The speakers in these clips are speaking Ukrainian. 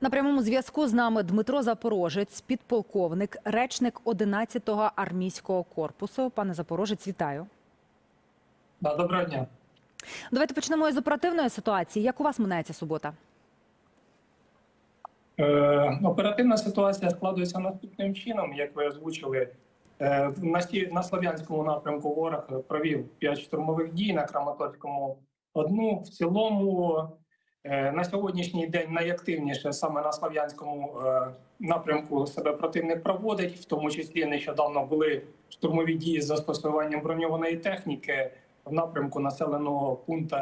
На прямому зв'язку з нами Дмитро Запорожець, підполковник, речник 11-го армійського корпусу. Пане Запорожець, вітаю. Да, доброго дня. Давайте почнемо із оперативної ситуації. Як у вас минається субота? Е, оперативна ситуація складується наступним чином, як ви озвучили. Е, на, на Слов'янському напрямку ворог провів 5 штурмових дій, на Краматорському одну. В цілому на сьогоднішній день найактивніше саме на Слов'янському е, напрямку себе противник проводить, в тому числі нещодавно були штурмові дії з застосуванням броньованої техніки в напрямку населеного пункту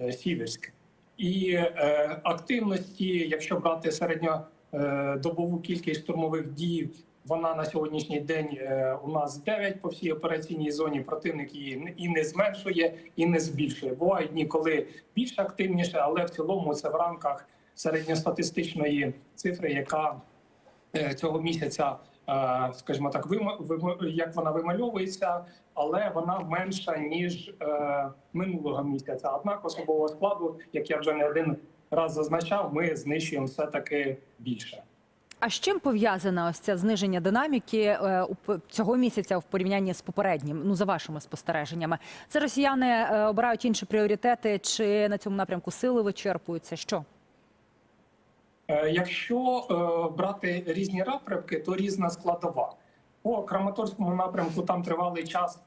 е, Сіверськ. І е, активності, якщо брати середньодобову кількість штурмових дій, вона на сьогоднішній день е, у нас 9 по всій операційній зоні. Противник її і не зменшує, і не збільшує. Бувають дні, коли більш активніше, але в цілому це в рамках середньостатистичної цифри, яка е, цього місяця, е, скажімо так, як вона вимальовується, але вона менша ніж минулого місяця. Однак особового складу, як я вже не один раз зазначав, ми знищуємо все таки більше. А з чим пов'язане ось це зниження динаміки е, цього місяця в порівнянні з попереднім? Ну за вашими спостереженнями, це росіяни е, обирають інші пріоритети, чи на цьому напрямку сили вичерпуються? Що? Е, Якщо брати різні напрямки, то різна складова. По Краматорському напрямку там тривалий час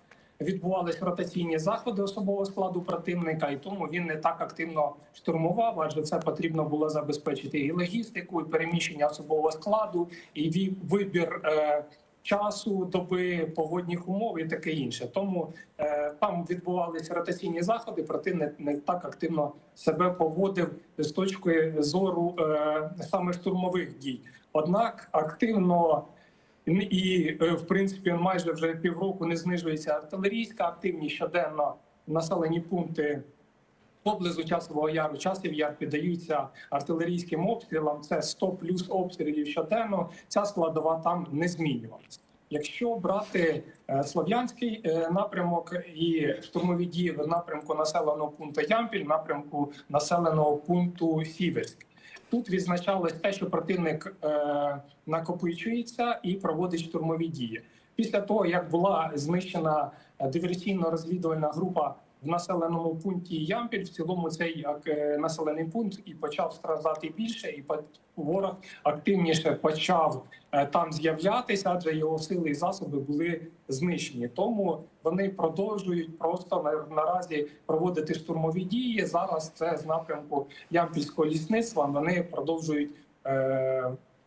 відбувались ротаційні заходи особового складу противника, і тому він не так активно штурмував, адже це потрібно було забезпечити і логістику, і переміщення особового складу, і вибір е, часу, доби, погодних умов і таке інше. Тому е, там відбувалися ротаційні заходи. Противник не так активно себе поводив з точки зору е, саме штурмових дій. Однак активно і е, в принципі майже вже півроку не знижується артилерійська активність щоденно населені пункти. Поблизу часового яру часів яр піддаються артилерійським обстрілам. Це 100 плюс обстрілів щоденно. Ця складова там не змінювалася. Якщо брати е, слов'янський е, напрямок і штурмові дії в напрямку населеного пункту Ямпіль, напрямку населеного пункту Сіверськ, тут відзначалось те, що противник е, накопичується і проводить штурмові дії. Після того як була знищена диверсійно-розвідувальна група в населеному пункті Ямпіль, в цілому цей як, е, населений пункт і почав страждати більше, і ворог активніше почав е, там з'являтися, адже його сили і засоби були знищені. Тому вони продовжують просто наразі проводити штурмові дії. Зараз це з напрямку Ямпільського лісництва. Вони продовжують.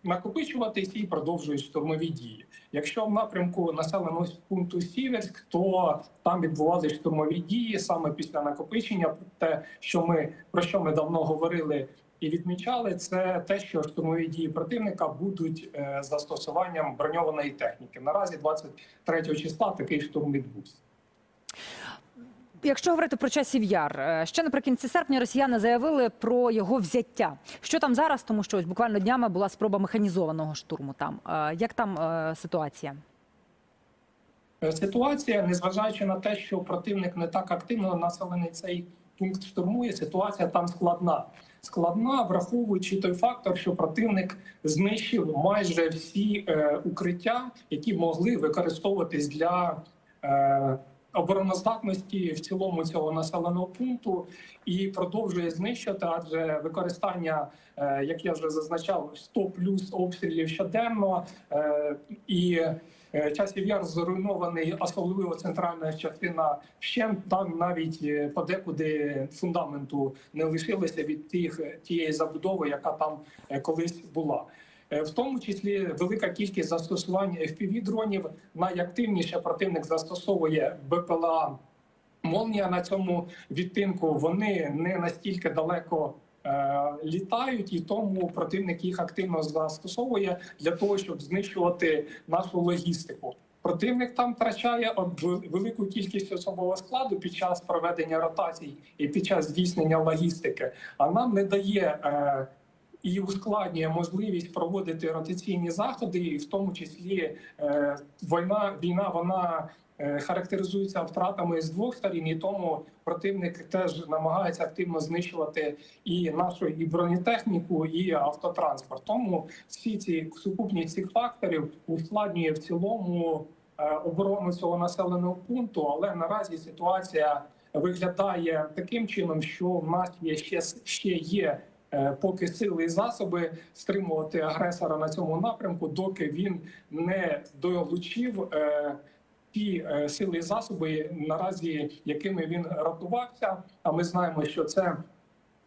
Накопичуватись і продовжують штурмові дії. Якщо в напрямку населеного пункту Сіверськ, то там відбувалися штурмові дії саме після накопичення. Те, що ми про що ми давно говорили і відмічали, це те, що штурмові дії противника будуть е, застосуванням броньованої техніки. Наразі 23 числа такий штурм відбувся. Якщо говорити про часів яр, е, ще наприкінці серпня росіяни заявили про його взяття. Що там зараз? Тому що ось буквально днями була спроба механізованого штурму. Там Е, як там е, ситуація? Ситуація, незважаючи на те, що противник не так активно населений цей пункт штурмує, ситуація там складна. Складна, враховуючи той фактор, що противник знищив майже всі е, укриття, які могли використовуватись для е, обороноздатності в цілому цього населеного пункту, і продовжує знищувати, адже використання, е, як я вже зазначав, 100 плюс обстрілів щоденно е, і Е, Часів яр зруйнований, особливо центральна частина вщент. Там навіть подекуди фундаменту не лишилося від тих тієї забудови, яка там колись була. Е, В тому числі велика кількість застосувань fpv дронів Найактивніше противник застосовує БПЛА Молнія на цьому відтинку. Вони не настільки далеко е, літають, і тому противник їх активно застосовує для того, щоб знищувати нашу логістику. Противник там втрачає велику кількість особового складу під час проведення ротацій і під час здійснення логістики, а нам не дає. І ускладнює можливість проводити ротаційні заходи, і в тому числі е, війна, війна вона е, характеризується втратами з двох сторін, і тому противник теж намагається активно знищувати і нашу і бронетехніку, і автотранспорт. Тому всі ці сукупність цих факторів ускладнює в цілому е, оборону цього населеного пункту. Але наразі ситуація виглядає таким чином, що в нас є ще ще є. Е, Поки сили і засоби стримувати агресора на цьому напрямку, доки він не долучив е, ті е, сили і засоби, наразі якими він рятувався. А ми знаємо, що це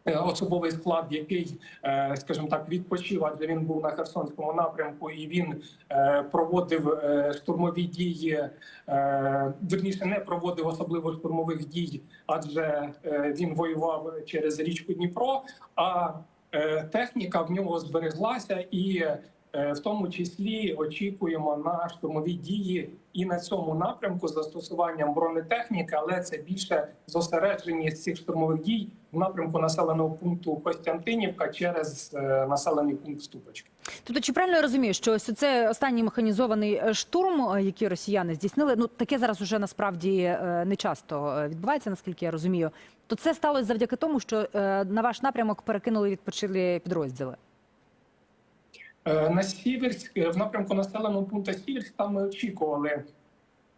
особовий склад, який, е, скажімо так, відпочив, адже він був на Херсонському напрямку, і він е, проводив е, штурмові дії. е, Верніше не проводив особливо штурмових дій, адже е, він воював через річку Дніпро. А е, техніка в нього збереглася і. Е, В тому числі очікуємо на штурмові дії і на цьому напрямку з застосуванням бронетехніки, але це більше зосередженість цих штурмових дій в напрямку населеного пункту Костянтинівка через е, населений пункт Ступочки. Тобто, чи правильно я розумію, що ось це останній механізований е, штурм, який росіяни здійснили, ну таке зараз уже насправді не часто відбувається, наскільки я розумію. То це сталося завдяки тому, що на ваш напрямок перекинули відпочилі підрозділи. Е, На Сіверськ, е, в напрямку населеного пункту Сіверськ, там ми очікували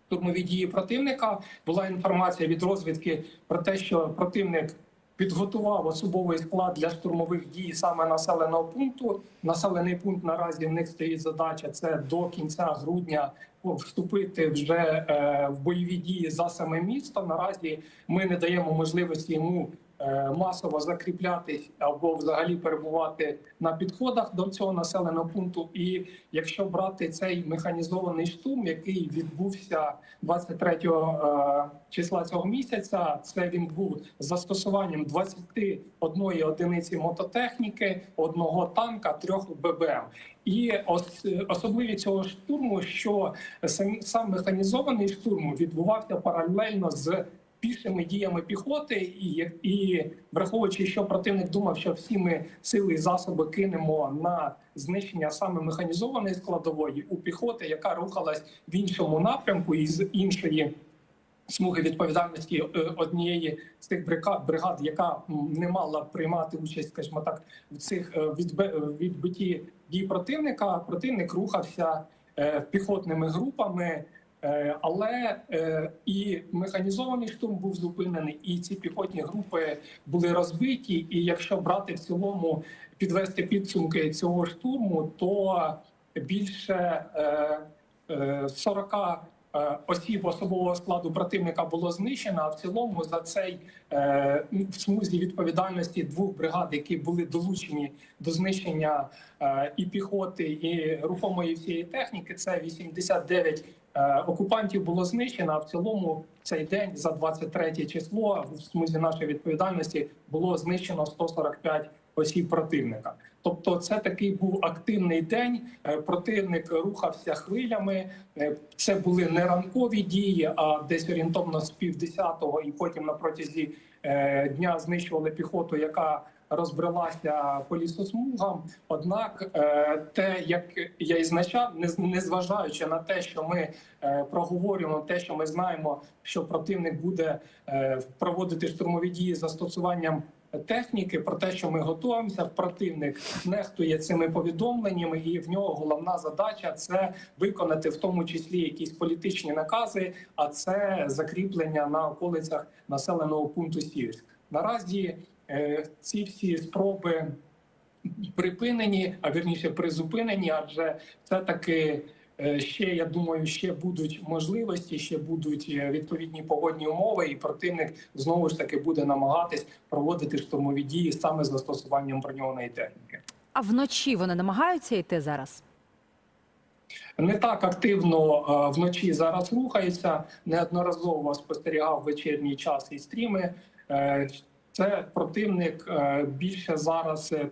штурмові дії противника. Була інформація від розвідки про те, що противник підготував особовий склад для штурмових дій саме населеного пункту. Населений пункт наразі в них стоїть задача це до кінця грудня вступити вже е, в бойові дії за саме місто. Наразі ми не даємо можливості йому масово закріплятись або взагалі перебувати на підходах до цього населеного пункту. І якщо брати цей механізований штурм, який відбувся 23 е, числа цього місяця, це він був застосуванням 21 одиниці мототехніки, одного танка, трьох ББМ. І ос, особливість цього штурму, що сам механізований штурм відбувався паралельно з пішими діями піхоти, і, і враховуючи, що противник думав, що всі ми сили і засоби кинемо на знищення саме механізованої складової у піхоти, яка рухалась в іншому напрямку і з іншої. Смуги відповідальності е, однієї з тих бригад, яка не мала приймати участь, скажімо так, в цих е, відбитті дій противника. Противник рухався е, піхотними групами, е, але е, і механізований штурм був зупинений, і ці піхотні групи були розбиті. І якщо брати в цілому підвести підсумки цього штурму, то більше е, е, 40 е, осіб особового складу противника було знищено. А в цілому за цей е, в смузі відповідальності двох бригад, які були долучені до знищення е, і піхоти, і рухомої всієї техніки, це 89 е, окупантів було знищено. А в цілому цей день за 23 число в смузі нашої відповідальності було знищено 145 осіб противника. Тобто, це такий був активний день. Е, Противник рухався хвилями. Е, Це були не ранкові дії, а десь орієнтовно з півдесятого, і потім на протязі е, дня знищували піхоту, яка розбрелася по лісосмугам. Однак, е, те, як я і значав, незважаючи на те, що ми е, проговорюємо, те, що ми знаємо, що противник буде е, проводити штурмові дії застосуванням техніки, про те, що ми готуємося, противник нехтує цими повідомленнями, і в нього головна задача це виконати в тому числі якісь політичні накази, а це закріплення на околицях населеного пункту Сіверськ. Наразі ці всі спроби припинені, а вірніше призупинені, адже все таки. е, Ще я думаю, ще будуть можливості, ще будуть е, відповідні погодні умови, і противник знову ж таки буде намагатись проводити штурмові дії саме з застосуванням броньованої техніки. А вночі вони намагаються йти зараз? Не так активно е, вночі зараз рухається. Неодноразово спостерігав вечірній час і стріми. Це противник е, більше зараз е,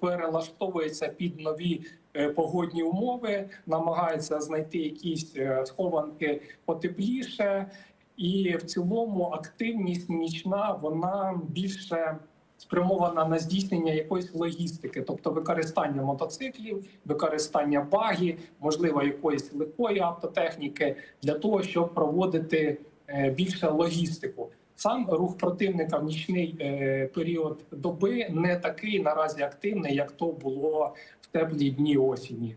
перелаштовується під нові е, погодні умови, намагається знайти якісь схованки потепліше, і в цілому активність нічна вона більше спрямована на здійснення якоїсь логістики, тобто використання мотоциклів, використання багі, можливо, якоїсь легкої автотехніки для того, щоб проводити більше логістику. Сам рух противника в нічний е, період доби не такий наразі активний, як то було в теплі дні осені.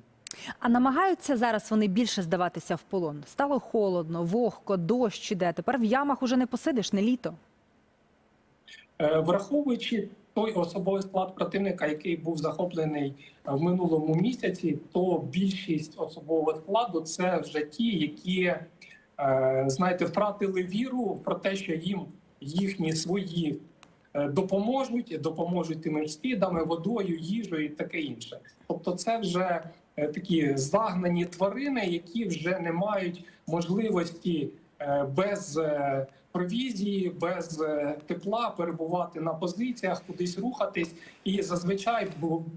А намагаються зараз вони більше здаватися в полон. Стало холодно, вогко, дощ іде. Тепер в ямах уже не посидиш, не літо. Е, Враховуючи той особовий склад противника, який був захоплений е, в минулому місяці, то більшість особового складу це вже ті, які знаєте, втратили віру про те, що їм їхні свої е, допоможуть, допоможуть тими скидами, водою, їжею і таке інше. Тобто, це вже е, такі загнані тварини, які вже не мають можливості е, без е, провізії, без е, тепла перебувати на позиціях, кудись рухатись. І зазвичай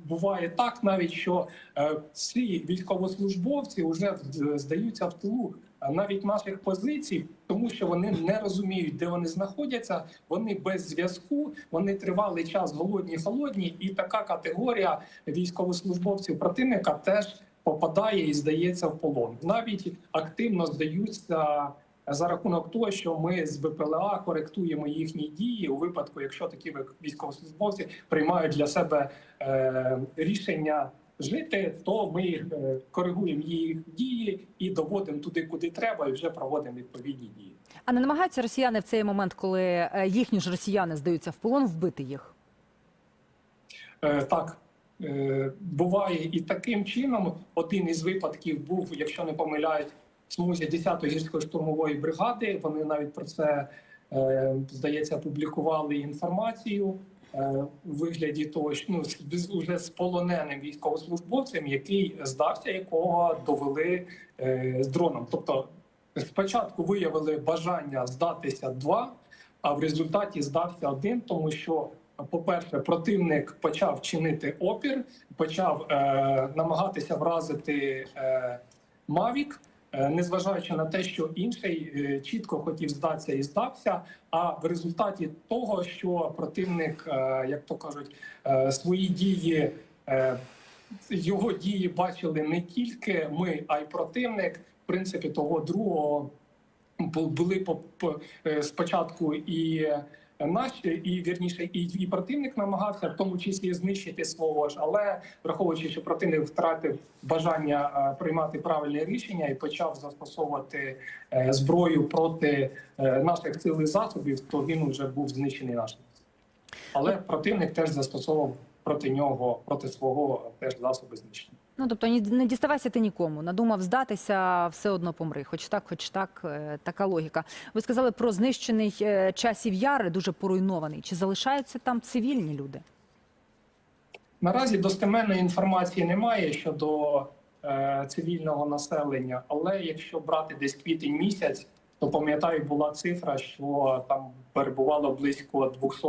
буває так, навіть що е, ці військовослужбовці вже здаються в тилу е, навіть наших позицій, тому що вони не розуміють, де вони знаходяться. Вони без зв'язку, вони тривалий час голодні, холодні, і така категорія військовослужбовців противника теж попадає і здається в полон. Навіть активно здаються за рахунок того, що ми з БПЛА коректуємо їхні дії у випадку, якщо такі військовослужбовці приймають для себе е, рішення жити, то ми е, коригуємо їх дії і доводимо туди, куди треба, і вже проводимо відповідні дії. А не намагаються росіяни в цей момент, коли е, їхні ж росіяни здаються в полон, вбити їх? Е, Так, буває і таким чином. Один із випадків був, якщо не помиляють, в смузі 10-ї гірської штурмової бригади. Вони навіть про це здається публікували інформацію у вигляді того, що ну з- з- полоненим військовослужбовцем, який здався, якого довели е, з дроном. Тобто, спочатку виявили бажання здатися два, а в результаті здався один, тому що по-перше, противник почав чинити опір, почав е, намагатися вразити е, Мавік, е, незважаючи на те, що інший е, чітко хотів здатися і здався. А в результаті того, що противник, е, як то кажуть, е, свої дії. Е, його дії бачили не тільки ми, а й противник. В принципі, того другого були по, по е, спочатку і наші, і вірніше, і, і противник намагався в тому числі знищити свого ж, але враховуючи, що противник втратив бажання е, приймати правильне рішення і почав застосовувати е, зброю проти е, наших сил і засобів, то він вже був знищений нашим. Але противник теж застосовував проти нього, проти свого теж засоби знищення. Ну тобто не діставайся ти нікому. Надумав здатися, все одно помри. Хоч так, хоч так, е, така логіка. Ви сказали про знищений е, часів яри, дуже поруйнований. Чи залишаються там цивільні люди? Наразі достеменної інформації немає щодо е, цивільного населення, але якщо брати десь квітень місяць, то пам'ятаю, була цифра, що там перебувало близько 200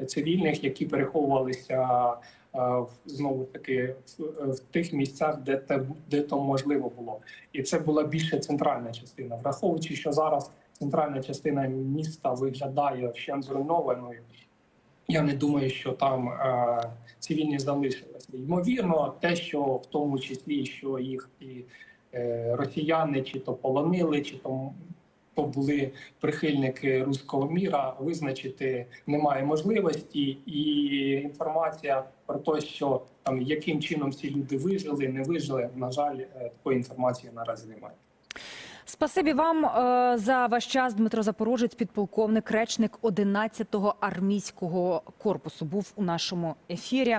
е, цивільних, які переховувалися е, знову таки в, тих місцях, де те де то можливо було, і це була більше центральна частина, враховуючи, що зараз центральна частина міста виглядає ще зруйнованою. Я не думаю, що там е, цивільні залишилися. Ймовірно, те, що в тому числі, що їх і росіяни чи то полонили, чи то, то були прихильники руського міра, визначити немає можливості, і інформація про те, що там яким чином ці люди вижили, не вижили. На жаль, е, такої інформації наразі немає. Спасибі вам е, за ваш час. Дмитро Запорожець, підполковник, речник 11-го армійського корпусу, був у нашому ефірі.